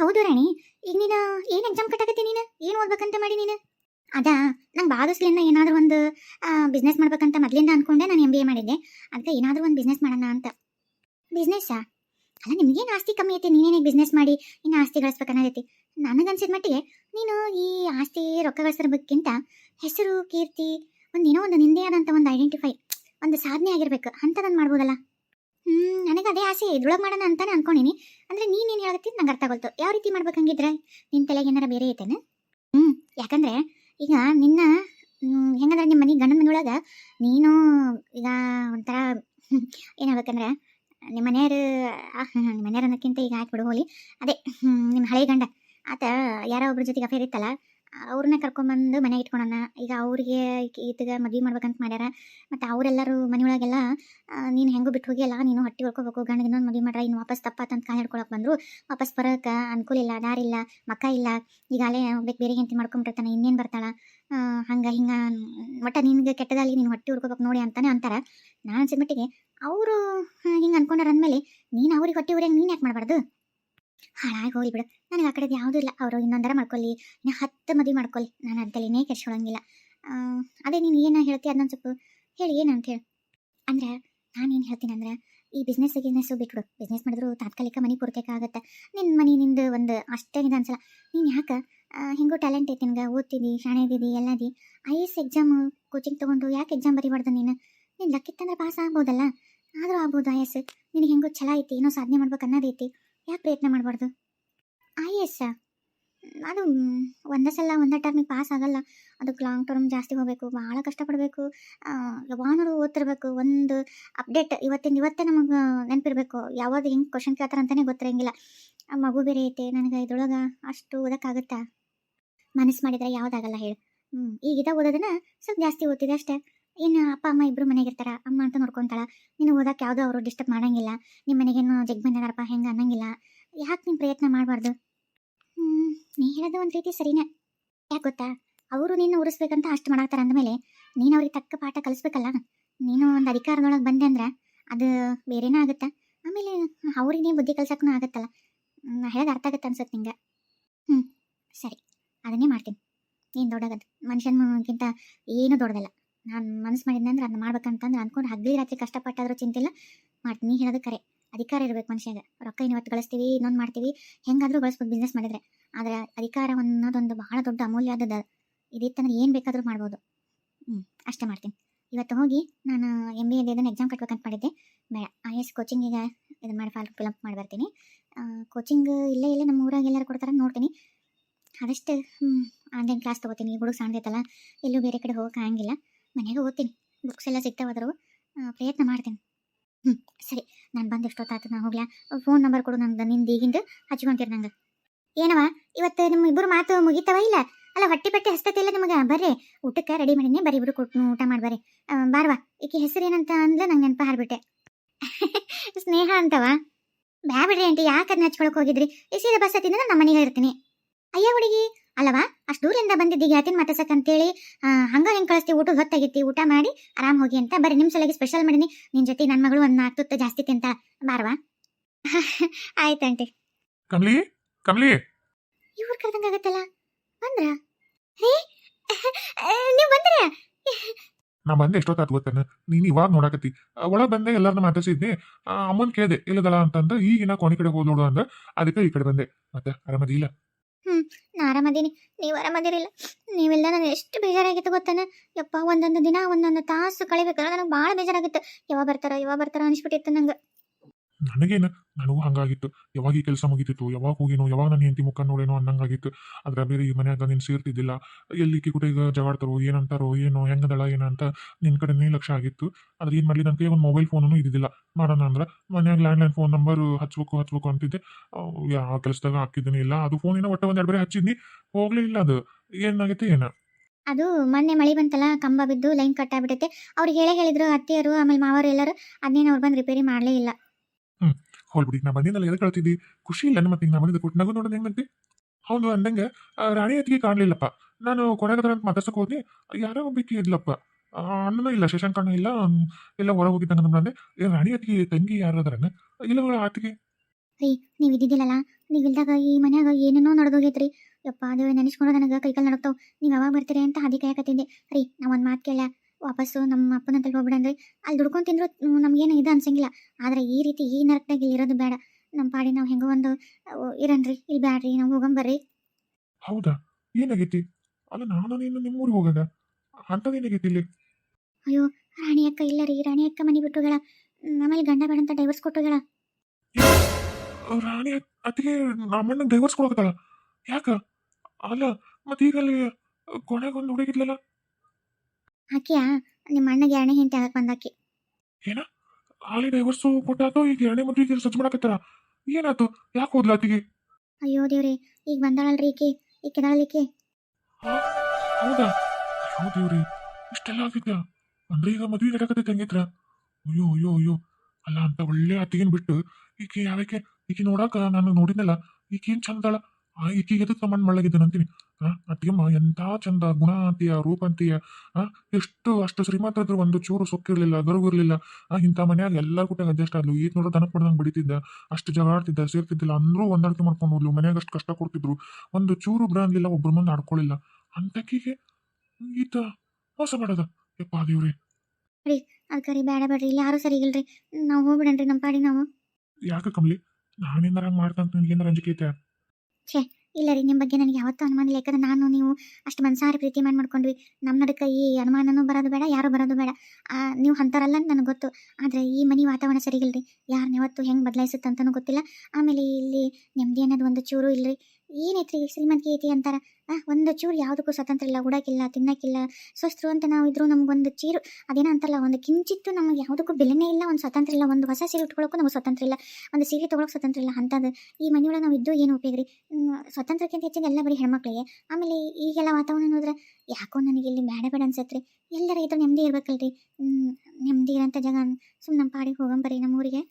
ಹೌದು ರಾಣಿ. ಈಗ ನೀನು ಏನು ಎಕ್ಸಾಮ್ ಕಟ್ಟಾಕತ್ತಿ ನೀನು? ಏನು ಓದ್ಬೇಕಂತ ಮಾಡಿ ನೀನು? ಅದಾ, ನಂಗೆ ಭಾಳ ಏನಾದರೂ ಒಂದು ಬಿಸ್ನೆಸ್ ಮಾಡ್ಬೇಕಂತ ಮೊದಲಿಂದ ಅನ್ಕೊಂಡೆ ನಾನು ಎಂ ಬಿ ಎ ಮಾಡಿದ್ದೆ. ಅದಕ್ಕೆ ಏನಾದರೂ ಒಂದು ಬಿಸ್ನೆಸ್ ಮಾಡೋಣ ಅಂತ. ಬಿಸ್ನೆಸ್ಸಾ ಅಲ್ಲ, ನಿಮಗೇನು ಆಸ್ತಿ ಕಮ್ಮಿ ಐತಿ? ನೀನೇನೇ ಬಿಸ್ನೆಸ್ ಮಾಡಿ ಇನ್ನು ಆಸ್ತಿ ಗಳಿಸ್ಬೇಕನ್ನೋದೈತಿ ನನಗನ್ಸಿದ ಮಟ್ಟಿಗೆ ನೀನು ಈ ಆಸ್ತಿ ರೊಕ್ಕ ಗಳಿಸಿರ್ಬೇಕಿಂತ ಹೆಸರು, ಕೀರ್ತಿ ಒಂದು ಏನೋ ಒಂದು ನಿಂದೆ ಆದಂಥ ಒಂದು ಐಡೆಂಟಿಫೈ ಒಂದು ಸಾಧನೆ ಆಗಿರ್ಬೇಕು. ಅಂಥದನ್ನು ಮಾಡ್ಬೋದಲ್ಲ? ಅದೇ ಆಸೆ ಇದ್ರೊಳಗೆ ಮಾಡೋಣ ಅಂತಾನೆ ಅನ್ಕೊಂಡಿನಿ. ಅಂದರೆ ನೀನೇನು ಹೇಳತ್ತಿ ನಂಗೆ ಅರ್ಥ ಆಗೋಲ್ತು. ಯಾವ ರೀತಿ ಮಾಡ್ಬೇಕಂಗಿದ್ರೆ ನಿನ್ನ ತಲೆಗೆ ಏನಾರ ಬೇರೆ ಐತೇನು? ಹ್ಞೂ ಯಾಕಂದ್ರೆ ಈಗ ನಿನ್ನ ಹೆಂಗಂದ್ರೆ ನಿಮ್ಮ ಮನೆ ಗಂಡನ ಮನೆಯೊಳಗೆ ನೀನು ಈಗ ಒಂಥರ ಏನು ಏನ್ ಹೇಳ್ಬೇಕಂದ್ರೆ ನಿಮ್ಮ ಮನೆಯವರು ನಿಮ್ಮ ಮನೆಯವ್ರು ಅನ್ನೋಕ್ಕಿಂತ ಈಗ ಹಾಕ್ಬಿಡು ಹೋಲಿ. ಅದೇ ನಿಮ್ಮ ಹಳೆ ಗಂಡ. ಆತ ಯಾರೋ ಒಬ್ರ ಜೊತೆಗೆ ಅಫೇರ್ ಇತ್ತಲ್ಲ? ಅವ್ರನ್ನ ಕರ್ಕೊಂಬಂದು ಮನೆಗೆ ಇಟ್ಕೊಳೋಣ ಈಗ ಅವ್ರಿಗೆ ಈತಗ ಮದ್ವೆ ಮಾಡ್ಬೇಕಂತ ಮಾಡ್ಯಾರ. ಮತ್ತು ಅವರೆಲ್ಲರೂ ಮನೆಯೊಳಗೆಲ್ಲ ನೀನು ಹೆಂಗೂ ಬಿಟ್ಟು ಹೋಗಿಯಲ್ಲ, ನೀನು ಹೊಟ್ಟೆ ಹೊಳ್ಕೊಬೇಕು ಗಂಡ ಇನ್ನೊಂದು ಮದುವೆ ಮಾಡ್ರೆ ಇನ್ನು ವಾಪಸ್ ತಪ್ಪಾತಂತ ಕಾಲು ಹಿಡ್ಕೊಳಕ್ಕೆ ಬಂದರು. ವಾಪಸ್ ಬರೋಕೆ ಅನುಕೂಲ ಇಲ್ಲ, ದಾರಿ ಇಲ್ಲ, ಮಕ್ಕ ಇಲ್ಲ. ಈಗಾಲೇ ಒಬ್ಬಕ್ಕೆ ಬೇರೆ ಹೆಂಡತಿ ಮಾಡ್ಕೊಂಬಿಟ್ಟಿರ್ತಾನೆ, ಇನ್ನೇನು ಬರ್ತಾಳ? ಹಂಗೆ ಹಿಂಗೆ, ಒಟ್ಟ ನಿನ್ಗೆ ಕೆಟ್ಟದಾಗಿ ನೀನು ಹೊಟ್ಟೆ ಹುಡ್ಕೋಬೇಕು ನೋಡಿ ಅಂತಾನೆ ಅಂತಾರ. ನಾನು ಅನ್ಸಿದ ಮಟ್ಟಿಗೆ, ಅವರು ಹಿಂಗೆ ಅನ್ಕೊಂಡಾರ ಅಂದಮೇಲೆ ನೀನು ಅವ್ರಿಗೆ ಹೊಟ್ಟೆ ಊರಿಗೆ ನೀನು ಯಾಕೆ ಮಾಡಬಾರ್ದು? ಹಾಳಾಗಿ ಹೋಗಿ ಬಿಡು. ನನಗೆ ಆ ಕಡೆದು ಯಾವುದೂ ಇಲ್ಲ. ಅವರು ಇನ್ನೊಂದರ ಮಾಡ್ಕೊಳ್ಳಿ ಇನ್ನು ಹತ್ತು ಮದುವೆ ಮಾಡ್ಕೊಳ್ಳಿ ನಾನು ಅಂತಲೇನೇ ಕೆಡ್ಸ್ಕೊಳಂಗಿಲ್ಲ ಅದೇ ನೀನು ಏನು ಹೇಳ್ತಿ? ಅದನ್ನ ಸ್ವಲ್ಪ ಹೇಳಿ. ಏನಂತ ಹೇಳಿ. ಅಂದ್ರೆ ನಾನೇನು ಹೇಳ್ತೀನಿ ಅಂದ್ರೆ, ಈ ಬಿಸ್ನೆಸ್ ಗಿಸ್ನೆಸ್ಸು ಬಿಟ್ಬಿಡು. ಬಿಸ್ನೆಸ್ ಮಾಡಿದ್ರು ತಾತ್ಕಾಲಿಕ ಮನೆ ಪೂರ್ತೇಕ ಆಗುತ್ತೆ ನಿನ್ನ ಮನೆ ನಿಂದು ಒಂದು ಅಷ್ಟೇ ಇದು ಅನ್ಸಲ್ಲ ನೀನು ಯಾಕೆ? ಹೆಂಗೋ ಟ್ಯಾಲೆಂಟ್ ಐತಿ ನಿನ್ಗೆ. ಓದ್ತಿದ್ದಿ ಶಾಣೆ ಇದ್ದಿದ್ದಿ ಎಲ್ಲದಿ. ಐ ಎಸ್ ಎಕ್ಸಾಮ್ ಕೋಚಿಂಗ್ ತೊಗೊಂಡು ಯಾಕೆ ಎಕ್ಸಾಮ್ ಬರಿಬಾರ್ದು ನೀನು? ನೀನು ಲಕ್ಕಿತ್ತಂದ್ರೆ ಪಾಸ್ ಆಗ್ಬೋದಲ್ಲ. ಆದರೂ ಆಗ್ಬೋದು ಐ ಎಸ್. ನಿನಗೆ ಹೆಂಗೋ ಛಲ ಐತಿ, ಏನೋ ಸಾಧನೆ ಮಾಡ್ಬೇಕು ಅನ್ನೋದೈತಿ ಯಾಕೆ ಪ್ರಯತ್ನ ಮಾಡಬಾರ್ದು? ಐ ಎಸ್ ಅದು ಒಂದೇ ಸಲ ಒಂದೇ ಟರ್ಮಿಗೆ ಪಾಸ್ ಆಗಲ್ಲ. ಅದಕ್ಕೆ ಲಾಂಗ್ ಟರ್ಮ್ ಜಾಸ್ತಿ ಹೋಗಬೇಕು, ಭಾಳ ಕಷ್ಟಪಡಬೇಕು. ಯಾವಾಗಲೂ ಓದ್ತಿರ್ಬೇಕು. ಒಂದು ಅಪ್ಡೇಟ್ ಇವತ್ತಿಂದ ಇವತ್ತೇ ನಮಗೆ ನೆನಪಿರಬೇಕು. ಯಾವಾಗ ಹೆಂಗೆ ಕ್ವಶನ್ ಕೇಳ್ತಾರೆ ಅಂತಲೇ ಗೊತ್ತಿರಂಗಿಲ್ಲ. ಮಗು ಬೇರೆ ಐತೆ, ನನಗೆ ಇದ್ರೊಳಗೆ ಅಷ್ಟು ಓದೋಕ್ಕಾಗುತ್ತಾ? ಮನಸ್ಸು ಮಾಡಿದ್ರೆ ಯಾವುದಾಗಲ್ಲ ಹೇಳಿ. ಹ್ಞೂ ಈಗಿದ ಓದೋದನ್ನ ಸ್ವಲ್ಪ ಜಾಸ್ತಿ ಓದ್ತಿದೆ ಅಷ್ಟೇ. ಇನ್ನು ಅಪ್ಪ, ಅಮ್ಮ ಇಬ್ಬರು ಮನೆಗಿರ್ತಾರ ಅಮ್ಮ ಅಂತ ನೋಡ್ಕೊಂತಾಳ. ನೀನು ಓದಕ್ಕೆ ಯಾವುದೋ ಅವರು ಡಿಸ್ಟರ್ಬ್ ಮಾಡಂಗಿಲ್ಲ. ನಿಮ್ಮ ಮನೆಗೇನು ಜಗ್ ಬಂದಾರಪ್ಪ, ಹೆಂಗೆ ಅನ್ನಂಗಿಲ್ಲ. ಯಾಕೆ ನೀನು ಪ್ರಯತ್ನ ಮಾಡಬಾರ್ದು? ನೀ ಹೇಳೋದು ಒಂದು ರೀತಿ ಸರಿನೇ. ಯಾಕೆ ಗೊತ್ತಾ? ಅವರು ನಿನ್ನ ಉರಿಸ್ಬೇಕಂತ ಅಷ್ಟು ಮಾಡಾಕ್ತಾರ ಅಂದಮೇಲೆ ನೀನು ಅವ್ರಿಗೆ ತಕ್ಕ ಪಾಠ ಕಲಿಸ್ಬೇಕಲ್ಲ? ನೀನು ಒಂದು ಅಧಿಕಾರದೊಳಗೆ ಬಂದೆ ಅಂದ್ರೆ ಅದು ಬೇರೆನೇ ಆಗುತ್ತೆ? ಆಮೇಲೆ ಅವ್ರಿಗೆ ಬುದ್ಧಿ ಕಲ್ಸಕ್ಕೂ ಆಗುತ್ತಲ್ಲ. ಹೇಳೋದು ಅರ್ಥ ಆಗುತ್ತೆ ಅನ್ಸುತ್ತೆ ನಿಂಗೆ. ಹ್ಞೂ ಸರಿ. ಅದನ್ನೇ ಮಾಡ್ತೀನಿ. ನೀನು ದೊಡ್ಡಗದು. ಮನುಷ್ಯನಿಗಿಂತ ಏನೂ ದೊಡ್ಡದಲ್ಲ. ನಾನು ಮನಸ್ಸು ಮಾಡಿದ್ದೆ ಅಂದ್ರೆ ಅದನ್ನ ಮಾಡ್ಬೇಕಂತಂದ್ರೆ ಅಂದ್ಕೊಂಡು ಹಗ್ಲಿ ರಾತ್ರಿ ಕಷ್ಟಪಟ್ಟಾದ್ರೂ ಚಿಂತಿಲ್ಲ. ಮಾಡ್ತೀನಿ ಹೇಳೋದು ಕರೆ. ಅಧಿಕಾರ ಇರ್ಬೇಕು ಮನುಷ್ಯಾಗ. ರೊಕ್ಕ ಇವತ್ತು ಗಳಿಸ್ತೀವಿ, ಇನ್ನೊಂದು ಮಾಡ್ತೀವಿ, ಹೆಂಗಾದರೂ ಗಳಿಸ್ಬೋದು ಬಿಸ್ನೆಸ್ ಮಾಡಿದ್ರೆ. ಆದರೆ ಅಧಿಕಾರ ಅನ್ನೋದೊಂದು ಬಹಳ ದೊಡ್ಡ ಅಮೂಲ್ಯವಾದದ್ದು ಇದಿತ್ತಂದ್ರೆ ಏನು ಬೇಕಾದರೂ ಮಾಡ್ಬೋದು. ಹ್ಞೂ ಅಷ್ಟೇ ಮಾಡ್ತೀನಿ. ಇವತ್ತು ಹೋಗಿ ನಾನು ಎಂ ಬಿ ಎದನ್ನು ಎಕ್ಸಾಮ್ ಕಟ್ಬೇಕಂತ ಮಾಡಿದ್ದೆ. ಬೇಡ. ಐ ಎಸ್ ಕೋಚಿಂಗಿಗೆ ಇದನ್ನು ಮಾಡಿ ಫಾಲ್ ಫಿಲಪ್ ಮಾಡಿ ಬರ್ತೀನಿ. ಕೋಚಿಂಗ್ ಇಲ್ಲೇ ಇಲ್ಲೇ ನಮ್ಮ ಊರಾಗ ಎಲ್ಲರೂ ಕೊಡ್ತಾರೆ ನೋಡ್ತೀನಿ. ಆದಷ್ಟು ಆನ್ಲೈನ್ ಕ್ಲಾಸ್ ತೊಗೋತೀನಿ. ಹುಡುಗ ಸಣ್ಣದೈತಲ್ಲ ಎಲ್ಲೂ ಬೇರೆ ಕಡೆ ಹೋಗೋಕೆ ಆಗಂಗಿಲ್ಲ. ಮನೆಗೆ ಓದ್ತೀನಿ ಬುಕ್ಸ್ ಎಲ್ಲ ಸಿಗ್ತಾವಾದರೂ ಪ್ರಯತ್ನ ಮಾಡ್ತೀನಿ. ಹ್ಞೂ ಸರಿ. ನಾನು ಬಂದು ಎಷ್ಟೊತ್ತಾಯ್ತು, ನಾನು ಹೋಗ್ಲಾ? ಫೋನ್ ನಂಬರ್ ಕೊಡು ನಂಗೆ, ನಿಂದು ಈಗಿಂದ ಹಚ್ಕೊಂತೀರಿ ನಂಗೆ. ಏನವ ಇವತ್ತು ನಿಮ್ಮ ಇಬ್ಬರು ಮಾತು ಮುಗಿತಾವ ಇಲ್ಲ? ಅಲ್ಲ, ಹೊಟ್ಟೆ ಪಟ್ಟೆ ಹಸ್ತತಿಲ್ಲ ನಿಮಗೆ ಬರ್ರಿ. ಊಟಕ್ಕೆ ರೆಡಿ ಮಾಡಿನೇ ಬರೀ ಇಬ್ಬರು ಕೊಟ್ಟು ಊಟ ಮಾಡಿ ಬರ್ರಿ. ಬಾರ್ವಾ, ಈಕೆ ಹೆಸರು ಏನಂತ ಅಂದ್ಲ ನಂಗೆ ನೆನಪು ಹಾರ್ಬಿಟ್ಟೆ. ಸ್ನೇಹ ಅಂತವ? ಬ್ಯಾಬಿಡ್ರಿ ಆಂಟಿ, ಯಾಕೆ ಅದನ್ನ ಹಚ್ಕೊಳಕ್ ಹೋಗಿದ್ರಿ? ಈ ಬಸ್ ಹತ್ತಿದ್ರೆ ನಮ್ಮ ಮನೆಗೆ ಇರ್ತೀನಿ. ಅಯ್ಯ ಹುಡುಗಿ ಅಲ್ಲವಾ? ಅಷ್ಟು ದೂರಿಂದ ಬಂದಿದ್ದಿ ಗೆಳತಿನ ಮಾತಾಡ್ಸಕ್ ಅಂತೇಳಿ ಹೇಳಿ ಹಂಗ ಹೆಂಗೆ ಕಳಿಸ್ತಿ? ಊಟದ ಹೊತ್ತಾಗಿತ್ತಿ ಊಟ ಮಾಡಿ ಆರಾಮ್ ಹೋಗಿ ಅಂತ. ಬರೀ ನಿಮ್ಮ ಸಲಗೆ ಸ್ಪೆಷಲ್ ಮಾಡಿನಿ. ನಿನ್ ಜೊತೆ ನನ್ನ ಮಗಳು ಒಂದು ನಾಲ್ಕು ತುತ್ತ ಜಾಸ್ತಿ ತಿಂತ ಬಾರವಾ? ಆಯ್ತಂಟಿ ಕಮಲಿ? ಕಮಲಿ? ಇವ್ರು ಕರ್ದಂಗ ಆಗತ್ತಲ್ಲ? ಬಂದ್ರ? ಹೇ? ನೀವು ಬಂದ್ರ? ನಾ ಬಂದೆ ಎಷ್ಟೊತ್ತಾತು ಗೊತ್ತೇನ? ನೀನ್ ಇವಾಗ ನೋಡಾಕತ್ತಿ. ಒಳಗೆ ಬಂದೆ ಎಲ್ಲಾರನ್ನ ಮಾತಾಡ್ಸಿದ್ದೆ. ಅಮ್ಮನ್ ಕೇಳಿದೆ ಇಲ್ಲದಲ್ಲ ಅಂತಂದ್ರೆ ಈಗಿನ ಕೊನೆ ಕಡೆ ಹೋದ್ ನೋಡು ಅಂದ. ಅದಕ್ಕೆ ಈ ಕಡೆ ಬಂದೆ. ಮತ್ತೆ ಆರಾಮದಿ ಇಲ್ಲ ನಾ ಆರಾಮದೀನಿ ನೀವು ಆರಾಮದಿರಿಲ್ಲ ನೀವೆಲ್ಲ ನಾನು ಎಷ್ಟು ಬೇಜಾರಾಗಿತ್ತು ಗೊತ್ತಾನೆ? ಯಪ್ಪ, ಒಂದೊಂದು ದಿನ, ಒಂದೊಂದು ತಾಸು ಕಳಿಬೇಕಲ್ಲ, ನನಗೆ ಭಾಳ ಬೇಜಾರಾಗಿತ್ತು. ಯಾವಾಗ ಬರ್ತಾರೋ ಯಾವಾಗ ಬರ್ತಾರೋ ಅನ್ಸ್ಬಿಟ್ಟಿತ್ತು ನಂಗೆ. ನನಗೇನ? ನನಗೂ ಹಂಗಾಗಿತ್ತು. ಯಾವಾಗ ಈ ಕೆಲಸ ಮುಗಿತಿತ್ತು? ಯಾವಾಗ ಹೋಗಿನೋ? ಯಾವಾಗ ನನ್ನ ಹೆಂಡತಿ ಮುಖ ನೋಡೇನೋ ಅನ್ನಂಗಾಗಿತ್ತು. ಅದ್ರ ಬೇರೆ ಈ ಮನ್ಯಾಗ ನೀನು ಸೇರ್ತಿದ್ದಿಲ್ಲ. ಎಲ್ಲಿ ಕೂಡ ಈಗ ಜಗಾಡ್ತಾರೋ, ಏನಂತಾರೋ, ಏನೋ, ಹೆಂಗದಳ ಏನಂತ ಕಡೆ ಕಡೆನೇ ಲಕ್ಷ ಆಗಿತ್ತು. ಆದ್ರೆ ಏನು ಮಾಡ್ಲಿ? ನನ್ನ ಒಂದು ಮೊಬೈಲ್ ಫೋನೂ ಇದ್ದಿದ್ದಿಲ್ಲ. ಮಾಡೋಣ ಅಂದ್ರೆ ಮನ್ಯಾಗ ಲ್ಯಾಂಡ್ಲೈನ್ ಫೋನ್ ನಂಬರ್ ಹಚ್ಬೇಕು ಹಚ್ಬೇಕು ಅಂತಿದ್ದೆ. ಯಾವ ಕೆಲಸದಾಗ ಹಾಕಿದ್ದೀನಿ ಇಲ್ಲ. ಅದು ಫೋನಿನ ಒಟ್ಟ ಒಂದು ಎರಡು ಬೇರೆ ಹಚ್ಚಿದ್ನಿ. ಹೋಗ್ಲೇ ಇಲ್ಲ ಅದು. ಏನಾಗೈತೆ ಏನ? ಅದು ಮೊನ್ನೆ ಮಳೆ ಬಂತಲ್ಲ, ಕಂಬ ಬಿದ್ದು ಲೈನ್ ಕಟ್ ಆಗ್ಬಿಟ್ಟೈತೆ ಅವ್ರಿಗೆ ಹೇಳೇ ಹೇಳಿದ್ರು, ಅತ್ತೆಯರು, ಆಮೇಲೆ ಮಾವರು ಎಲ್ಲರೂ ಅದನ್ನೇನು ಅವ್ರು ಬಂದು ರಿಪೇರಿ ಮಾಡಲೇ ಇಲ್ಲ. ಹೋಲ್ಬಿಡಿ ನಾ ಬಂದಿದ್ದಲ್ಲ ಎದಕ್ಕೆ ಕಳ್ತಿದ್ದಿ ಖುಷಿ ಇಲ್ಲ ಮತ್ತೆ ನಾ ಬಂದಿದ್ದು ಕೊಟ್ಟು ನಗು ನೋಡೋದು ಹೆಂಗಂತಿ? ಹೌದು ಅಂದಂಗೆ ರಾಣಿ ಅತ್ತಿಗೆ ಕಾಣಲಿಲ್ಲಪ್ಪ. ನಾನು ಕೊನೆಗದ್ರ ಅಂತ ಮಾತಾಡ್ಸಕ್ ಹೋದ್ನಿ ಯಾರೋ ಒಬ್ಬಕ್ಕೆ ಇದ್ಲಪ್ಪ. ಅಣ್ಣನೂ ಇಲ್ಲ ಶಶಾಂಕ್ ಅಣ್ಣ ಇಲ್ಲ ಎಲ್ಲ ಹೊರಗೆ ಹೋಗಿದ್ದಂಗ ನಮ್ಮಂದೆ ರಾಣಿ ಅತ್ತಿಗೆ ತಂಗಿ ಯಾರದಾರನ ಇಲ್ಲ ಆತಿಗೆ ಅಯ್ಯ ನೀವು ಇದ್ದಿದ್ದಿಲ್ಲಲ್ಲ? ನೀವು ಇಲ್ದಾಗ ಈ ಮನ್ಯಾಗ ಏನೇನೋ ನಡೆದೋಗೈತ್ರಿ. ಯಪ್ಪ ಅದು ನೆನೆಸ್ಕೊಂಡು ನನಗೆ ಕೈಕಾಲು ನಡಕ್ತಾವ ನೀವು ಯಾವಾಗ ಬರ್ತೀರಿ ಅಂತ ಹಾದಿ ಕಾಯಕತ್ತಿದ್ದೆ. ರೀ ನಾ ಒಂದು ಮಾತು ಕೇಳ ವಾಪಸ್ಸು ನಮ್ಮ ಅಪ್ಪನ ಹತ್ರ ಹೋಗ್ಬಿಡನ್ರಿ ಅಲ್ಲಿ ದುಡ್ಕೊಂಡು ತಿಂದ್ರು ನಮ್ಗೇನು ಇದು ಅನ್ಸಂಗಿಲ್ಲ. ಆದ್ರೆ ಈ ರೀತಿ ಈ ನರಕದಾಗ ಇಲ್ಲಿ ಇರೋದು ಬೇಡ. ನಮ್ಮ ಪಾಡಿ ನಾವು ಹೆಂಗೋ ಒಂದು ಇರನ್ರಿ ಇಲ್ಲಿ ಬ್ಯಾಡ್ರಿ ನಾವು ಹೋಗಂಬರ್ರಿ ಹೌದಾ? ಏನಾಗೈತಿ? ಅಲ್ಲ ನಾನು ನೀನು ನಿಮ್ಮೂರಿಗೆ ಹೋಗಾಗ ಅಂಥದ್ದೇನಾಗೈತಿ ಇಲ್ಲಿ? ಅಯ್ಯೋ ರಾಣಿ ಅಕ್ಕ ಇಲ್ಲ ರೀ. ರಾಣಿ ಅಕ್ಕ ಮನೆ ಬಿಟ್ಟೋಗಳ ನಮ್ಮಲ್ಲಿ ಗಂಡ ಬೇಡ ಅಂತ ಡೈವರ್ಸ್ ಕೊಟ್ಟುಗಳ ರಾಣಿ ಅತ್ತಿಗೆ ನಮ್ಮಣ್ಣ ಡೈವರ್ಸ್ ಕೊಡಕತ್ತಾಳ. ಯಾಕ? ಅಲ್ಲ ಮತ್ತೆ ಈಗ ಅಲ್ಲಿ ಕೊನೆಗೊಂದು ಹುಡುಗಿದ್ಲಲ್ಲ ಆಕಿಯಾ ನಿಮ್ಮ ಅಣ್ಣಗೆ ಎಣ್ಣೆ ಹಿಂತೆ ಆಗಕ್ಕೆ ಬಂದಾಕಿ. ಏನ? ಅಲ್ಲಿ ಡೈವರ್ಸು ಕೊಟ್ಟಾತು ಈಗ ಎರಡನೇ ಮದುವೆಗೆ ಸಜ್ಜು ಮಾಡಕತ್ತಾರ? ಏನಾತು ಯಾಕೆ ಹೋದ್ಲ ಅತ್ತಿಗೆ ಅಯ್ಯೋ ದೇವ್ರಿ ಈಗ ಬಂದಾಳಲ್ರಿ ಈಕಿ ಈಕೆದಾಳಲ್ಲ ಈಕಿ ಹೌದಾ? ಅಯ್ಯೋ ದೇವ್ರಿ ಇಷ್ಟೆಲ್ಲ ಆಗಿದ್ದ ಅಂದ್ರೆ ಈಗ ಮದ್ವೆ ನಡಕತ್ತೈತೆ ಹಂಗಿತ್ರ ಅಯ್ಯೋ ಅಯ್ಯೋ ಅಯ್ಯೋ. ಅಲ್ಲ ಅಂತ ಒಳ್ಳೆ ಅತ್ತಿಗೆನ್ ಬಿಟ್ಟು ಈಕೆ ಯಾವಕ್ಕೆ ಈಕೆ ನೋಡಾಕ ನಾನು ನೋಡಿದ್ನಲ್ಲ ಈಕೇನ್ ಚಂದಳ ಆ ಈಕಿಗೆ ಎದಕ್ಕೆ ಮಣ್ಣು ಮಳ್ಳಗಿದ್ದಾನೆ ಅಂತೀನಿ? ಅತ್ತಿಗೆಮ್ಮ ಎಂಥ ಚಂದ ಗುಣ ಅಂತೀಯ ರೂಪ ಅಂತೀಯ ಆ ಎಷ್ಟು ಅಷ್ಟು ಶ್ರೀಮಂತರದ್ರು ಒಂದು ಚೂರು ಸೊಕ್ಕಿರ್ಲಿಲ್ಲ ಗರುಗಿರಲಿಲ್ಲ. ಇರ್ಲಿಲ್ಲ ಇಂಥ ಮನ್ಯಾಗ ಎಲ್ಲ ಕೂಡ ಅಡ್ಜಸ್ಟ್ ಆದ್ಲು. ಈಗ ನೋಡೋ ದನ ಕೊಡ್ದಂಗೆ ಬಡಿತಿದ್ದ ಅಷ್ಟು ಜಗಾಡ್ತಿದ್ದ ಸೇರ್ತಿದ್ದಿಲ್ಲ. ಅಂದ್ರೂ ಹೊಂದಾಣಿಕೆ ಮಾಡ್ಕೊಂಡು ಹೋದ್ಲು. ಮನ್ಯಾಗ ಅಷ್ಟು ಕಷ್ಟ ಕೊಡ್ತಿದ್ರು. ಒಂದು ಚೂರು ಬ್ರ ಅನ್ಲಿಲ್ಲ ಒಬ್ರ ಮುಂದೆ ಆಡ್ಕೊಳ್ಳಿಲ್ಲ ಅಂತಕ್ಕಿಗೆ ಈತ ಮೋಸ ಮಾಡೋದ. ಯಪ್ಪ ದೇವ್ರಿ. ರೀ ಬೇಡ ಬೇಡ್ರಿ. ಇಲ್ಲಿ ಯಾರು ಸರಿ ಇಲ್ರಿ. ನಾವು ಹೋಗ್ಬಿಡನ್ರಿ ನಮ್ಮ ಪಾಡಿ ನಾವು. ಯಾಕ ಕಮ್ಲಿ? ನಾನಿಂದ ಹಂಗೆ ಮಾಡ್ತಂತ ನಿನ್ಗೇನಾರ ಅಂಜಿಕೆ ಐತೆ. ಇಲ್ಲ ರೀ ನಿಮ್ಮ ಬಗ್ಗೆ ನನಗೆ ಯಾವತ್ತೂ ಅನುಮಾನ ಇಲ್ಲ. ಯಾಕಂದ್ರೆ ನಾನು ನೀವು ಅಷ್ಟು ಮನ್ಸಾರಿ ಪ್ರೀತಿ ಮಾಡಿ ಮಾಡ್ಕೊಂಡ್ವಿ. ನಮ್ಮ ನಡುಕ ಈ ಅನುಮಾನನೂ ಬರೋದು ಬೇಡ, ಯಾರು ಬರೋದು ಬೇಡ. ನೀವು ಅಂತಾರಲ್ಲ ಅಂತ ನನಗೆ ಗೊತ್ತು. ಆದರೆ ಈ ಮನೆ ವಾತಾವರಣ ರೀ ಯಾರನ್ನ ಯಾವತ್ತು ಹೆಂಗೆ ಬದಲಾಯಿಸುತ್ತೆ ಅಂತನೂ ಗೊತ್ತಿಲ್ಲ. ಆಮೇಲೆ ಇಲ್ಲಿ ನೆಮ್ಮದಿ ಅನ್ನೋದು ಒಂದು ಚೂರು ಇಲ್ರಿ. ಏನೈತ್ರಿ ಶ್ರೀಮಂತಿಗೆ ಐತಿ ಅಂತಾರ? ಒಂದು ಚೂರು ಯಾವುದಕ್ಕೂ ಸ್ವತಂತ್ರ ಇಲ್ಲ ಉಡಕ್ಕಿಲ್ಲ ತಿನ್ನಕ್ಕಿಲ್ಲ ಸ್ವಸ್ಥರು ಅಂತ ನಾವು ಇದ್ರು ನಮ್ಗೊಂದು ಚೀರು, ಅದೇನೋ ಅಂತಲ್ಲ ಒಂದು ಕಿಂಚಿತ್ತು ನಮಗೆ ಯಾವುದಕ್ಕೂ ಬೆಲೆನೇ ಇಲ್ಲ, ಒಂದು ಸ್ವತಂತ್ರ ಇಲ್ಲ, ಒಂದು ಹೊಸ ಸೀರೆ ಉಟ್ಕೊಳ್ಳೋಕ್ಕೂ ನಮಗೆ ಸ್ವತಂತ್ರ ಇಲ್ಲ, ಒಂದು ಸೀರೆ ತೊಗೊಳಕ್ಕೆ ಸ್ವತಂತ್ರ ಇಲ್ಲ ಅಂಥದ್ದು. ಈ ಮನೆಯೊಳಗೆ ನಾವು ಇದ್ದು ಏನು ಉಪಯೋಗ ರೀ? ಸ್ವತಂತ್ರಕ್ಕಿಂತ ಹೆಚ್ಚಿನ ಎಲ್ಲ ಬರೀ ಹೆಣ್ಮಕ್ಳಿಗೆ. ಆಮೇಲೆ ಈಗೆಲ್ಲ ವಾತಾವರಣ ನೋಡಿದ್ರೆ ಯಾಕೋ ನನಗೆ ಇಲ್ಲಿ ಬೇಡ ಬೇಡ ಅನ್ಸತ್ರಿ. ಎಲ್ಲರ ಇದ್ರ ನೆಮ್ಮದಿ ಇರ್ಬೇಕಲ್ರಿ. ನೆಮ್ಮದಿ ಇರೋಂಥ ಜಾಗ ಸುಮ್ಮನೆ ನಮ್ಮ ಪಾಡಿಗೆ ಹೋಗಂಬರಿ ನಮ್ಮ ಊರಿಗೆ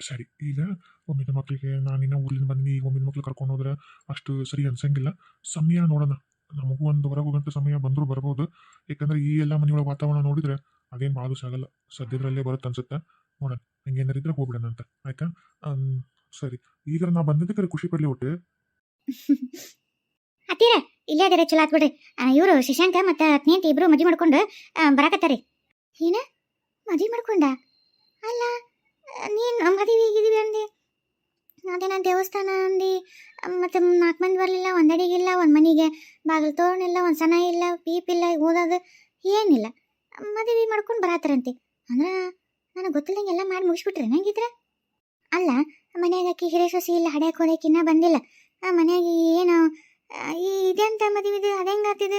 ಸರಿ, ಈಗ ಒಮ್ಮಿದ ಮಕ್ಕಳಿಗೆ ನಾನಿನ್ನ ಊರಿಂದ ಬಂದಿನಿ, ಈಗ ಒಮ್ಮಿದ ಮಕ್ಳು ಕರ್ಕೊಂಡು ಹೋದ್ರೆ ಅಷ್ಟು ಸರಿ ಅನ್ಸಂಗಿಲ್ಲ. ಸಮಯ ನೋಡೋಣ. ನಮಗೂ ಒಂದು ಹೊರಗೆ ಹೋಗಂತ ಸಮಯ ಬಂದರೂ ಬರ್ಬೋದು. ಯಾಕಂದ್ರೆ ಈ ಎಲ್ಲ ಮನೆಯೊಳಗೆ ವಾತಾವರಣ ನೋಡಿದ್ರೆ ಅದೇನು ಭಾಳ ದಿವಸ ಆಗಲ್ಲ. ಸದ್ಯದಲ್ಲೇ ಬರುತ್ತೆ ಅನ್ಸುತ್ತೆ. ನೋಡೋಣ. ಹಂಗೇನಾರು ಇದ್ರೆ ಹೋಗ್ಬಿಡೋಣ ಅಂತ ಆಯ್ತಾ ಸರಿ. ಈಗ ನಾ ಬಂದಿದ್ದಕ್ಕೆ ಖುಷಿ ಪಡ್ಲಿ ಒಟ್ಟು. ಹತ್ತೀರ ಇಲ್ಲೇ ಅದಿರ, ಚಲೋ ಆತ್ ಬಿಡ್ರಿ. ಇವರು ಶಶಾಂಕ ಮತ್ತೆ ಸ್ನೇಹಿತ ಇಬ್ರು ಮದುವೆ ಮಾಡ್ಕೊಂಡು ಬರಾಕತ್ತಾರಿ. ಏನ? ಮದುವೆ ಮಾಡ್ಕೊಂಡ? ಅಲ್ಲ ನೀನು ಮದುವೆ ಇದೀವಿ ಅಂದಿ? ಅದೇನ ದೇವಸ್ಥಾನ ಅಂದು. ಮತ್ತು ನಾಲ್ಕು ಮಂದಿ ಬರಲಿಲ್ಲ ಒಂದು ಅಡಿಗಿಲ್ಲ ಒಂದು ಮನೆಗೆ ಬಾಗಿಲು ತೋರಣಿಲ್ಲ ಒಂದು ಸನ ಇಲ್ಲ, ಪೀಪ್ ಇಲ್ಲ, ಓದೋದು ಏನಿಲ್ಲ. ಮದುವೆ ಮಾಡ್ಕೊಂಡು ಬರತ್ತಾರಂತೆ ಅಂದ್ರೆ ನನಗೆ ಗೊತ್ತಿಲ್ಲದಂಗೆ ಎಲ್ಲ ಮಾಡಿ ಮುಗಿಸ್ಬಿಟ್ರೆ ನಂಗಿದ್ರೆ ಅಲ್ಲ, ಮನೆಯಾಗ ಅಕ್ಕಿ ಹಿರೇ ಸೊಸಿ ಇಲ್ಲ ಹಡ್ಯಾಕ್ ಹೋದಕ್ಕೆ ಇನ್ನೂ ಬಂದಿಲ್ಲ. ಮನೆಯಾಗ ಏನು ಇದೆಂತ ಮದುವೆ ಇದು ಅದಂಗೆ ಆಗ್ತಿದೆ?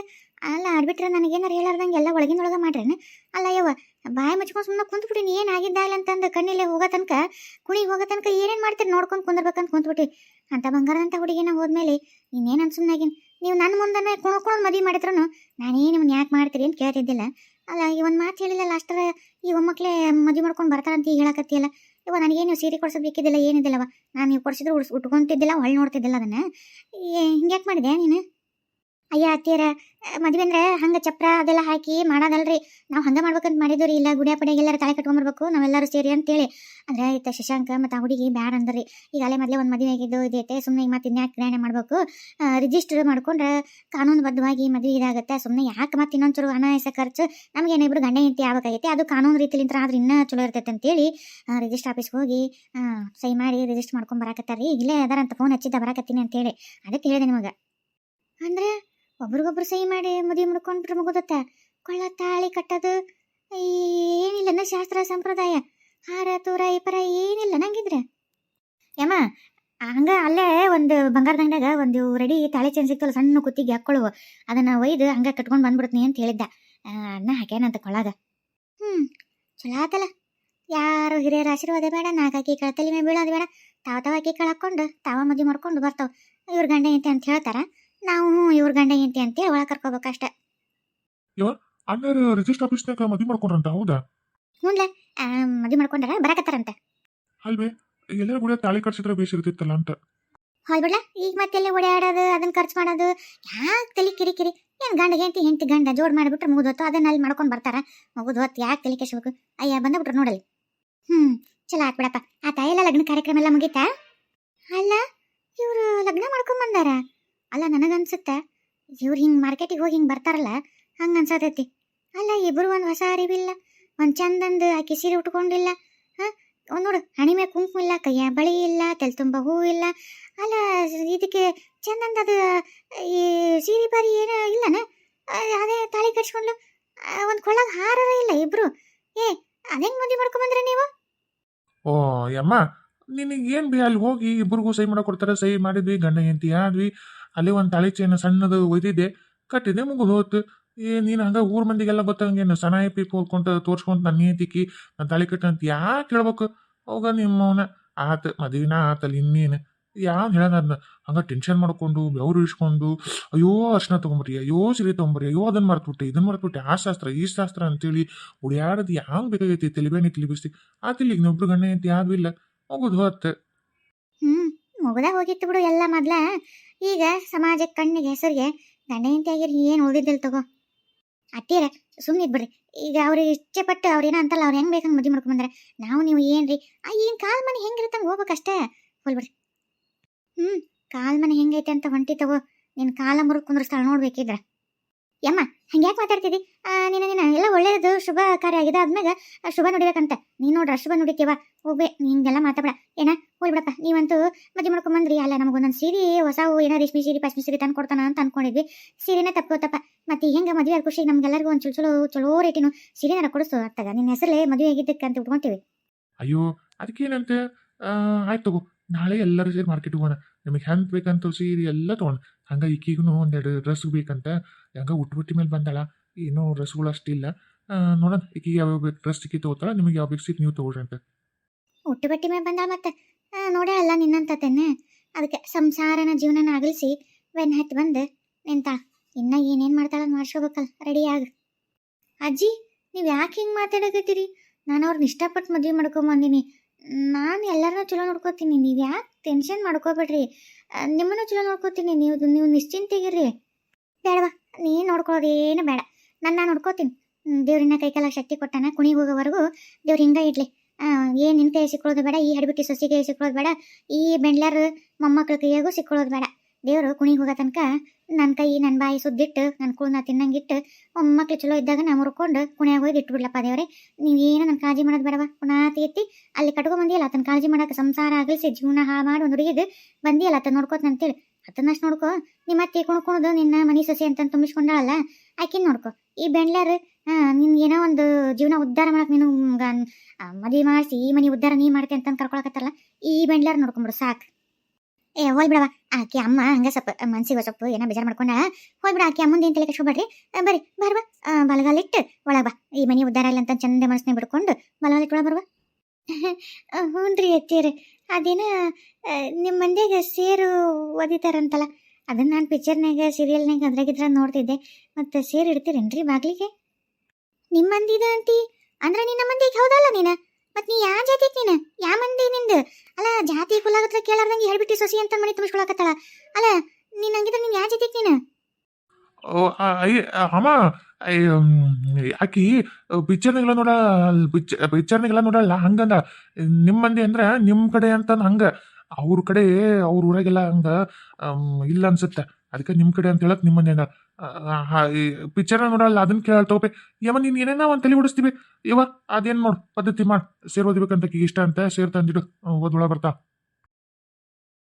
ಅಲ್ಲ, ಆಡ್ಬಿಟ್ರೆ ನನಗೇನಾರು ಹೇಳಾರ್ದಂಗೆ ಎಲ್ಲ ಒಳಗಿನೊಳಗೆ ಮಾಡ್ರೇನು? ಅಲ್ಲ ಯವ್ವ ಬಾಯಿ ಮುಚ್ಕೊಂಡು ಸುಮ್ಮನೆ ಕುಂತ್ಬಿಟ್ಟಿನಿ ಏನು ಆಗಿದ್ದಾಯಿಲ್ಲ ಅಂತಂದು ಕಣ್ಣಿಲ್ಲೇ ಹೋಗೋ ತನಕ, ಕುಣಿಗೆ ಹೋಗೋ ತನಕ ಏನೇನು ಮಾಡ್ತೀರಿ ನೋಡ್ಕೊಂಡು ಕುಂದಿರ್ಬೇಕಂತ ಕುಂತ್ಬಿಟ್ಟಿ. ಅಂತ ಬಂಗಾರದಂಥ ಹುಡುಗಿನ ಹೋದ್ಮೇಲೆ ಇನ್ನೇನು ಅನ್ಸುಮ್ನಾಗಿನ್ ನೀವು ನನ್ನ ಮುಂದನೆ ಕುಣ್ಕೊಂಡು ಮದುವೆ ಮಾಡಿದ್ರು ನಾನೇ ನಿಮ್ಮನ್ನ ಯಾಕೆ ಮಾಡ್ತೀರಿ ಅಂತ ಕೇಳ್ತಿದ್ದಿಲ್ಲ. ಅಲ್ಲ, ಈ ಒಂದು ಮಾತು ಹೇಳಿಲ್ಲ ಲಾಸ್ಟರ ಈ ಒಮ್ಮಕ್ಳೇ ಮದುವೆ ಮಾಡ್ಕೊಂಡು ಬರ್ತಾರಂತ ಈಗ ಹೇಳಕತ್ತಿಯಲ್ಲ. ಇವ ನೀವು ಸೀರೆ ಕೊಡ್ಸೋದು ಬೇಕಿದ್ದಿಲ್ಲ ಏನಿದ್ದಿಲ್ಲವ ನಾನು ನೀವು ಕೊಡ್ಸಿದ್ರು ಉಡ್ಸ್ ಉಟ್ಕೊಂತಿದ್ದಿಲ್ಲ ಹೊಳ್ಳಿ ನೋಡ್ತಿದ್ದಿಲ್ಲ ಅದನ್ನು. ಹಿಂಗ್ಯಾಕೆ ಮಾಡಿದೆ ನೀನು? ಅಯ್ಯ ಅತ್ತಿಯರ ಮದುವೆ ಅಂದ್ರೆ ಹಂಗೆ ಚಪ್ರ ಅದೆಲ್ಲ ಹಾಕಿ ಮಾಡೋದಲ್ರಿ. ನಾವು ಹಂಗೆ ಮಾಡ್ಬೇಕಂತ ಮಾಡಿದ್ವಿ ರೀ ಇಲ್ಲ, ಗುಡಿಯ ಪಡೆಗೆ ಎಲ್ಲರೂ ತಲೆ ಕಟ್ಕೊಂಬರ್ಬೇಕು ನಾವೆಲ್ಲರೂ ಸೇರಿ ಅಂತೇಳಿ. ಅಂದ್ರೆ ಇತ್ತ ಶಶಾಂಕ ಮತ್ತು ಆ ಹುಡುಗಿ ಬ್ಯಾಡ ಅಂದ್ರಿ. ಅಲ್ಲೇ ಮೊದಲೇ ಒಂದು ಮದುವೆ ಆಗಿದ್ದು ಇದೈತೆ ಸುಮ್ಮನೆ ಮತ್ತೆ ಇನ್ಯಾಕೆ ಗ್ರಹಣ ಮಾಡಬೇಕು. ರಿಜಿಸ್ಟರ್ ಮಾಡ್ಕೊಂಡ್ರೆ ಕಾನೂನುಬದ್ಧವಾಗಿ ಮದುವೆ ಇದಾಗುತ್ತೆ. ಸುಮ್ಮನೆ ಯಾಕೆ ಮತ್ತೆ ಇನ್ನೊಂಚೂರು ಅನಾಯಾಸ ಖರ್ಚು? ನಮಗೆ ಏನಿಬ್ರು ಗಂಡ ಹೆಂಡತಿ ಆಗ್ಬೇಕಾಗೈತೆ. ಅದು ಕಾನೂನು ರೀತಿಲಿಂತ್ರ ಆದ್ರೆ ಇನ್ನೂ ಚಲೋ ಇರ್ತೈತೆ ಅಂತೇಳಿ ರಿಜಿಸ್ಟರ್ ಆಫೀಸ್ಗೆ ಹೋಗಿ ಸಹಿ ಮಾಡಿ ರಿಜಿಸ್ಟರ್ ಮಾಡ್ಕೊಂಡು ಬರಾಕತ್ತಾರ ಇಲ್ಲೇ ಅದಾರಂತ ಫೋನ್ ಹಚ್ಚಿದ್ದ ಬರಾಕತ್ತೀನಿ ಅಂತೇಳಿ. ಅದಕ್ಕೆ ಹೇಳಿದೆ ನಿಮಗೆ. ಅಂದ್ರೆ ಒಬ್ರಿಗೊಬ್ರು ಸಹಿ ಮಾಡಿ ಮದುವೆ ಮಾಡ್ಕೊಂಡ್ಬಿಟ್ರೆ ಮುಗೋದತ್ತ? ಕೊಳ್ಳ ತಾಳಿ ಕಟ್ಟೋದು? ಏನಿಲ್ಲ ಶಾಸ್ತ್ರ, ಸಂಪ್ರದಾಯ. ಹಾರ, ತೂರ, ಈ ಪರ ಏನಿಲ್ಲ, ನಂಗಿದ್ರೆ. ಯಮ್ಮ, ಹಂಗ ಅಲ್ಲೇ ಒಂದು ಬಂಗಾರದ ಅಂಗಡ್ಯಾಗ ಒಂದು ರೆಡಿ ತಾಳಿ ಚೇನ್ ಸಿಕ್ತಲ್ಲ, ಸಣ್ಣ ಕುತ್ತಿಗೆ ಹಾಕೊಳ್ಳುವ ಅದನ್ನ ಒಯ್ದು ಹಂಗ ಕಟ್ಕೊಂಡು ಬಂದ್ಬಿಡ್ತೀನಿ ಅಂತ ಹೇಳಿದ್ದ. ಅನ್ನ ಅದನ್ನ ಹಾಕ್ಯಾನಂತ ಕೊಳ್ಳಾಗ. ಹ್ಮ್, ಚಲೋ ಆತಲ್ಲ. ಯಾರು ಹಿರಿಯರ ಆಶೀರ್ವಾದ ಬೇಡ ನಾಲ್ಕಾಕಿ ಕಳತಲಿ ಮೇಲೆ ಬೀಳೋದು ಬೇಡ. ತಾವ ತಾವ ಅಕ್ಕಿ ಕಾಳು ಹಾಕೊಂಡು ತಾವ ಮದುವೆ ಮಾಡ್ಕೊಂಡು ಬರ್ತಾವ. ಇವ್ರ ಗಂಡ ಐತೆ ಅಂತ ಹೇಳ್ತಾರ. ನಾವು ಇವ್ರ ಗಂಡ ಹೆಂಡತಿ ಅಂತೇಳಿ ಒಳಗೆ ಕರ್ಕೋಬೇಕಷ್ಟೆ ಅಣ್ಣಾರ ರಿಜಿಸ್ಟರ್ ಆಫೀಸ್ನಾಗ ಮದುವೆ ಮಾಡ್ಕೊಂಡ್ರಂತ ಹೌದಾ? ಮುಂದೆ ಮದುವೆ ಮಾಡ್ಕೊಂಡಾರ ಬರಕತ್ತಾರಂತ. ಅಲ್ವೇ ಎಲ್ಲರೂ ಕೂಡ ತಾಳಿ ಕಟ್ಸಿದ್ರೆ ಬೇಸ್ ಇರ್ತಿತ್ತಲ್ಲ ಅಂತ. ಬಿಡ್ಲ ಈಗ ಮತ್ತೆಲ್ಲ ಓಡಾಡೋದು ಅದನ್ನ ಖರ್ಚು ಮಾಡೋದು ಯಾಕೆ ತಲೆ ಕಿರಿ ಕಿರಿ? ಏನು ಗಂಡ ಹೆಂಡತಿ ಹೆಂಡತಿ ಗಂಡ ಜೋಡ್ ಮಾಡಿಬಿಟ್ರೆ ಮುಗಿದೊತ್ತು ಅದನ್ನ ಅಲ್ಲಿ ಮಾಡ್ಕೊಂಡು ಬರ್ತಾರ? ಮುಗಿದು ಹೊತ್ತು ಯಾಕೆ ತಲೆ ಕೆಸಬೇಕು ಅಯ್ಯ ಬಂದ್ಬಿಟ್ರು ನೋಡಲಿ ಹ್ಞೂ ಚಲೋ ಆತ್ ಬಿಡಪ್ಪ. ಆತ ಎಲ್ಲ ಲಗ್ನ ಕಾರ್ಯಕ್ರಮ ಎಲ್ಲ ಮುಗೀತಾ? ಅಲ್ಲ ಇವರು ಲಗ್ನ ಮಾಡ್ಕೊಂಡ್ ಬಂದಾರ ಅಲ್ಲ ನನಗನ್ಸುತ್ತೆ. ಇವ್ರು ಹಿಂಗೆ ಮಾರ್ಕೆಟಿಗೆ ಹೋಗಿ ಹಿಂಗೆ ಬರ್ತಾರಲ್ಲ ಹಂಗೆ ಅನ್ಸತೈತಿ ಅಲ್ಲ ಇಬ್ಬರು ಒಂದು ಹೊಸ ಅರಿವಿಲ್ಲ, ಒಂದು ಚಂದಂದು ಆಕೆ ಸೀರೆ ಉಟ್ಕೊಂಡಿಲ್ಲ, ಹಾಂ? ಒಂದು ನೋಡು, ಹಣಿ ಕುಂಕುಮ ಇಲ್ಲ, ಕೈಯ ಬಳಿ ಇಲ್ಲ, ತೆಲ್ ತುಂಬ ಹೂ ಇಲ್ಲ. ಅಲ್ಲ ಇದಕ್ಕೆ ಚಂದಂದ ಅದು, ಈ ಸೀರೆ ಬಾರಿ ಏನು ಇಲ್ಲನ? ಅದೇ ತಾಳಿ ಕಟ್ಸ್ಕೊಂಡು ಒಂದು ಕೊಳ್ಳಾಗ ಹಾರದ ಇಲ್ಲ ಇಬ್ರು. ಏ ಅದೇಂಗೆ ಮದುವೆ ಮಾಡ್ಕೊಂಬಂದ್ರೆ ನೀವು? ಓ, ಯಮ್ಮ ಏನು ಬಿ ಅಲ್ಲಿ ಹೋಗಿ ಇಬ್ರಿಗೂ ಸಹಿ ಮಾಡಕ್ ಕೊಡ್ತಾರೆ, ಸಹಿ ಮಾಡಿದ್ವಿ, ಗಂಡ ಹೆಂಡತಿ ಆದ್ವಿ. ಅಲ್ಲಿ ಒಂದು ತಾಳಿ ಸಣ್ಣದು ಒಯ್ದಿದ್ದೆ ಕಟ್ಟಿದ್ದೆ ಮುಗಿದು ಹೋತು ಏ, ನೀನು ಹಂಗೆ ಊರ ಮಂದಿಗೆಲ್ಲ ಗೊತ್ತಂಗೇನು ಸನಾಯಿ ಪಿ ಹೋಗ್ಕೊಂತ ತೋರ್ಸ್ಕೊಂತ ನನ್ನ ನೀತಿಕ್ಕಿ ನನ್ನ ತಾಳಿ ಕಟ್ಟಂತ ಯಾಕೆ ಹೇಳ್ಬೇಕು? ಅವಾಗ ನಿಮ್ಮವನ. ಆತ, ಮದುವಿನ ಆತಲ್ಲಿ ಇನ್ನೇನು? ಯಾವ ಹೇಳೋಣ ಅದನ್ನ ಹಂಗ ಟೆನ್ಷನ್ ಮಾಡ್ಕೊಂಡು, ಬೆವರು ಇಸ್ಕೊಂಡು ಅಯ್ಯೋ, ಅರ್ಶನ ತೊಗೊಂಬರಿ ಅಯ್ಯೋ, ಸೀರೆ ತೊಗೊಂಬರಿ ಅಯ್ಯೋ ಅದನ್ನ ಮರ್ತ್ಬಿಟ್ಟೆ ಇದನ್ನ ಮರ್ತ್ಬಿಟ್ಟೆ, ಆ ಶಾಸ್ತ್ರ, ಈ ಶಾಸ್ತ್ರ ಅಂತೇಳಿ ಉಡಿಯಾಡೋದು ಯಾವ ಬೇಕಾಗೈತಿ? ತಿಳಿಬೇನಿ ತಿಳಿಬಿಸ್ತಿ ಆತಿಲ್ಲಿ ಇನ್ನೊಬ್ರು ಗಂಡ ಅಂತ ಯಾವ್ದು ಇಲ್ಲ ಹೋಗೋದು ಹೊತ್ತೆ ಮುಗ್ದ ಹೋಗಿತ್ತು ಬಿಡು ಎಲ್ಲ ಮೊದ್ಲ. ಈಗ ಸಮಾಜಕ್ಕೆ ಕಣ್ಣಿಗೆ ಹೆಸರಿಗೆ ಗಂಡ ಏನು ಉಳಿದಿದ್ದಿಲ್ಲ ತಗೋ. ಅತ್ತೀರ ಸುಮ್ಮನೆ ಬಿಡ್ರಿ ಈಗ ಅವ್ರಿಗೆ ಇಚ್ಛೆ ಪಟ್ಟು ಅವ್ರೇನ ಅಂತಲ್ಲ, ಅವ್ರು ಹೆಂಗೆ ಬೇಕಂಗೆ ಮದುವೆ ಮಾಡ್ಕೊಂಬಂದ್ರೆ ನಾವು ನೀವು ಏನ್ರಿ? ಆ ಈಗಿನ ಕಾಲ ಮನೆ ಹೆಂಗಿರುತ್ತಂಗೆ ಹೋಗ್ಬೇಕಷ್ಟೇ. ಹೋಲ್ಬಿಡ್ರಿ ಹ್ಞೂ ಕಾಲ್ ಮನೆ ಹೆಂಗೈತೆ ಅಂತ ಹೊಂಟಿ ತಗೋ. ನಿನ್ನ ಕಾಲ ಮುರುಕ್ ಕುಂದ್ರಸ್ತಾಳೆ ನೋಡ್ಬೇಕಿದ್ರ. ಯಮ್ಮ, ಹಂಗ್ಯಾಕೆ ಮಾತಾಡ್ತಿದ್ದಿ ನಿನ್ನ ನೀನು ಎಲ್ಲ ಒಳ್ಳೇದು, ಶುಭ ಕಾರ್ಯ ಆಗಿದೆ. ಆದ್ಮ್ಯಾಗ ಶುಭ ನುಡಿಬೇಕಂತ. ನೀನು ನೋಡ್ರ, ಶುಭ ನುಡಿತೀವ ಹೋಗ್ಬೇ ಹಿಂಗೆಲ್ಲ ಮಾತಾಡ ಏನ? ಹೋಗ್ಬಿಡಪ್ಪ ನೀವಂತೂ ಮದ್ವೆ ಮಾಡ್ಕೊಂಬಂದ್ರಿ ಅಲ್ಲ ನಮಗೊಂದೊಂದು ಸೀರೆ ಹೊಸವು ಏನೋ ರೇಷ್ಮೆ ಸೀರೆ ಪಶ್ಮಿ ಸೀರೆ ತಂದು ಕೊಡ್ತಾನ ಅಂತ ಅನ್ಕೊಂಡಿದ್ವಿ. ಸೀರೆನ ತಪ್ಪೋತಪ್ಪ ಮತ್ತೆ ಹೆಂಗ ಮದುವೆ ಖುಷಿ ನಮ್ಗೆಲ್ಲರಿಗೂ ಒಂದು ಚಲೋ ಚಲೋ ರೇಟಿನ ರೇಟಿನು ಸೀರೆನಾರ ಕೊಡಿಸು ಅತ್ತಾಗ. ನಿನ್ನ ಹೆಸರಲ್ಲೇ ಮದುವೆ ಆಗಿದ್ದಕ್ಕೆ ಅಂತ ಉಟ್ಕೊಂತೀವಿ. ಅಯ್ಯೋ, ಅದಕ್ಕೇನಂತೆ? ಆಯ್ತು ತಗೋ. ನಾಳೆ ಎಲ್ಲರೂ ಸೇರಿ ಮಾರ್ಕೆಟ್ ಹೋಗೋಣ. ನಿಮಗೆ ಹೆಂಗೆ ಬೇಕಂತ ಸೀರೆ ಎಲ್ಲ ತೊಗೊಂಡು. ಹಂಗ ಈಕಿಗೂ ಒಂದೆರಡು ಡ್ರೆಸ್ ಬೇಕಂತ ಹಂಗ ಉಟ್ಬಿಟ್ಟಿ ಮೇಲೆ ಬಂದಾಳ. ಏನೋ ಡ್ರೆಸ್ಗಳು ಅಷ್ಟಿಲ್ಲ ನೋಡೋಣ, ಈಕಿಗೆ ಯಾವ ಬೇಕು ಡ್ರೆಸ್ ಸಿಕ್ಕಿ ತಗೋತಾಳ, ನಿಮಗೆ ಯಾವ ಬೇಕು ಸೀಟ್ ನೀವು ತಗೊಳ್ರಿ ಅಂತ. ಹುಟ್ಟು ಮೇಲೆ ಬಂದಾಳ ಮತ್ತೆ ನೋಡೇ ಅಲ್ಲ ನಿನ್ನಂತತೇನೆ. ಅದಕ್ಕೆ ಸಂಸಾರನ ಜೀವನನ ಅಗಲಿಸಿ, ವೆನ್ ಹತ್ತಿ ಬಂದು ನಿಂತಾಳ ಇನ್ನ ಏನೇನು ಮಾಡ್ತಾಳ ಮಾಡ್ಸ್ಕೋಬೇಕಲ್ಲ ರೆಡಿ ಆಗ. ಅಜ್ಜಿ, ನೀವು ಯಾಕೆ ಹಿಂಗೆ ಮಾತಾಡಕತ್ತೀರಿ? ನಾನು ಅವ್ರನ್ನ ಇಷ್ಟಪಟ್ಟು ಮದುವೆ ಮಾಡ್ಕೊಂಬಂದಿನಿ. ನಾನು ಎಲ್ಲರನ್ನೂ ಚಲೋ ನೋಡ್ಕೋತೀನಿ, ನೀವು ಯಾಕೆ ಟೆನ್ಷನ್ ಮಾಡ್ಕೋಬೇಡ್ರಿ. ನಿಮ್ಮನ್ನು ಚಲೋ ನೋಡ್ಕೋತೀನಿ. ನೀವು ನೀವು ನಿಶ್ಚಿಂತೆಗಿರ್ರಿ. ಬೇಡವಾ ನೀ ನೋಡ್ಕೊಳ್ಳೋದು ಏನು ಬೇಡ. ನನ್ನ ನಾನು ನೋಡ್ಕೋತೀನಿ. ದೇವ್ರಿನ ಕೈಕಾಲ ಶಕ್ತಿ ಕೊಟ್ಟಾನ ಕುಣಿಗೆ ಹೋಗೋವರೆಗೂ ದೇವ್ರು ಹಿಂಗೆ ಇಡ್ಲಿ ಏನು ನಿನ್ನ ಕೈ ಸಿಕ್ಕೊಳ್ಳೋದು ಬೇಡ, ಈ ಹಡಿಬಿಟ್ಟಿ ಸೊಸಿ ಕೈ ಸಿಕ್ಕೊಳ್ಳೋದು ಬೇಡ, ಈ ಬೆಂಡ್ಲಾರ ಮೊಮ್ಮಕ್ಕಳ ಕೈಯಾಗೂ ಸಿಕ್ಕೊಳ್ಳೋದು ಬೇಡ. ದೇವರು ಕುಣಿಗೆ ಹೋಗೋ ತನಕ ನನ್ನ ಕೈ ನನ್ನ ಬಾಯಿ ಸುದ್ದಿಟ್ಟು ನನ್ನ ಕುಳನ್ನ ತಿನ್ನಂಗಿಟ್ಟು ಮೊಮ್ಮಕ್ಳು ಚಲೋ ಇದ್ದಾಗ ನಾ ಮುರ್ಕೊಂಡು ಕುಣಿಯಾಗ ಹೋಗಿ ಇಟ್ಬಿಡ್ಲಪ್ಪ ದೇವ್ರೆ. ನೀವೇನು ನನ್ನ ಕಾಳಜಿ ಮಾಡೋದು ಬೇಡವ? ಪುನಃ ಎತ್ತಿ ಅಲ್ಲಿ ಕಟ್ಕೊ ಬಂದಿಯಲ್ಲ ಆತನ ಕಾಳಜಿ ಮಾಡೋಕೆ ಸಂಸಾರ ಆಗಲಿಸಿ, ಜೀವನ ಹಾ ಮಾಡಿ ಒಂದು ಹುಡುಗಿದ್ ಬಂದಿಯಲ್ಲ ಆತ ನೋಡ್ಕೋತ ಅಂತೇಳಿ ಆತನಷ್ಟು ನೋಡ್ಕೊ ನಿಮ್ಮ ಅತ್ತೆ ಕುಣ್ಕೊಳೋದು ನಿನ್ನ ಮನಿ ಸಸಿ ಅಂತ ತುಂಬಿಸ್ಕೊಂಡಾಳಲ್ಲ, ಆಕಿನ ನೋಡ್ಕೊ. ಈ ಬೆಂಡ್ಲಾರ ನಿಮ್ಗೆ ಏನೋ ಒಂದು ಜೀವನ ಉದ್ಧಾರ ಮಾಡಕ್ಕೆ ನೀನು ಮದುವೆ ಮಾಡಿಸಿ, ಈ ಮನೆ ಉದ್ಧಾರ ನೀ ಮಾಡ್ತೆ ಅಂತ ಕರ್ಕೊಳಕತ್ತಲ್ಲ ಈ ಬೆಂಡ್ಲಾರ ನೋಡ್ಕೊಂಬಿಡು, ಸಾಕು. ಏ, ಹೋಯ್ ಬಿಡವ ಆಕೆ ಅಮ್ಮ ಹಂಗ ಸ್ವಲ್ಪ ಮನ್ಸಿಗೆ ಸ್ವಲ್ಪ ಏನೋ ಬೇಜಾರು ಮಾಡ್ಕೊಂಡ? ಹೋಯ್ ಬಿಡ, ಆಕೆ ಅಮ್ಮಂದು ಏನು ತಲೆ ಕಟ್ಕೊಬೇಡ್ರಿ ಬರ್ರಿ, ಬರ್ವಾ. ಬಲಗಾಲಿಟ್ಟು ಒಳಗೆ ಬಾ. ಈ ಮನೆ ಉದ್ದಾರ ಇಲ್ಲ ಅಂತ ಚಂದ ಮನಸ್ಸನ್ನ ಬಿಡ್ಕೊಂಡು ಬಲಗಾಲಿಟ್ಟು ಒಳಗೆ ಬರ್ವಾ. ಹ್ಞೂ ರೀ ಎತ್ತೀರಿ ಅದೇನ ನಿಮ್ಮ ಮಂದಿಗೆ ಸೇರು ಓದಿತಾರಂತಲ್ಲ ಅದನ್ನ ನಾನು ಪಿಕ್ಚರ್ನಾಗ ಸೀರಿಯಲ್ನಾಗ ಅದ್ರಾಗಿದ್ರ ನೋಡ್ತಿದ್ದೆ. ಮತ್ತು ಸೇರು ಇಡ್ತೀರೇನ್ರಿ ಬಾಗ್ಲಿಗೆ? ನಿಮ್ಮ ಮಂದಿದ ಅಂತಿ ಅಂದ್ರೆ ನಿನ್ನ ಮಂದಿಗೆ ಹೌದಲ್ಲ ನೀನ? ಮತ್ ನೀ ಯಾವ ಜಾತಿ ನೀನು? ಯಾ ಮಂದಿ ನಿಂದು? ಅಲ್ಲ, ಜಾತಿ ಕುಲಾಗತ್ರ ಕೇಳಾರ್ದಂಗೆ ಹೇಳ್ಬಿಟ್ಟು ಸೊಸಿ ಅಂತ ಮನೆ ತುಂಬಿಸ್ಕೊಳಕತ್ತಾಳ. ಅಲ್ಲ, ನೀನ್ ಹಂಗಿದ್ರೆ ನೀನ್ ಯಾವ ಜಾತಿ ನೀನು? ಓ ಅಮ್ಮ ಆಕಿ ಪಿಕ್ಚರ್ನಾಗೆಲ್ಲ ನೋಡ ಪಿಕ್ಚರ್ ಪಿಕ್ಚರ್ನಾಗೆಲ್ಲ ನೋಡಲ್ಲ, ಹಂಗಂದ. ನಿಮ್ಮ ಮಂದಿ ಅಂದ್ರೆ ನಿಮ್ಮ ಕಡೆ ಅಂತಂದು ಹಂಗ. ಅವ್ರ ಕಡೆ ಅವ್ರ ಊರಾಗೆಲ್ಲ ಹಂಗ ಇಲ್ಲ ಅನ್ಸುತ್ತೆ. ಅದಕ್ಕೆ ನಿಮ್ಮ ಕಡೆ ಅಂತ ಹೇಳಕ್ ನಿಮ್ಮ ಮಂದಿ ಅಂದ ಪಿಕ್ಚರ್ನ ನೋಡಲ್ಲ, ಅದನ್ನ ಕೇಳಲ್ ತಗೋಪೆ. ಯಾವ ನೀನ್ ಏನೇನೋ ಒಂದ್ ತಲೆ ಓಡಿಸ್ತೀವಿ ಇವ ಅದೇನ್ ನೋಡ್, ಪದ್ಧತಿ ಮಾಡ್. ಸೇರ್ ಓದಿಬೇಕಂತ ಇಷ್ಟ ಅಂತ, ಸೇರ್ ತಂದಿಡು. ಓದೊಳ ಬರ್ತಾ.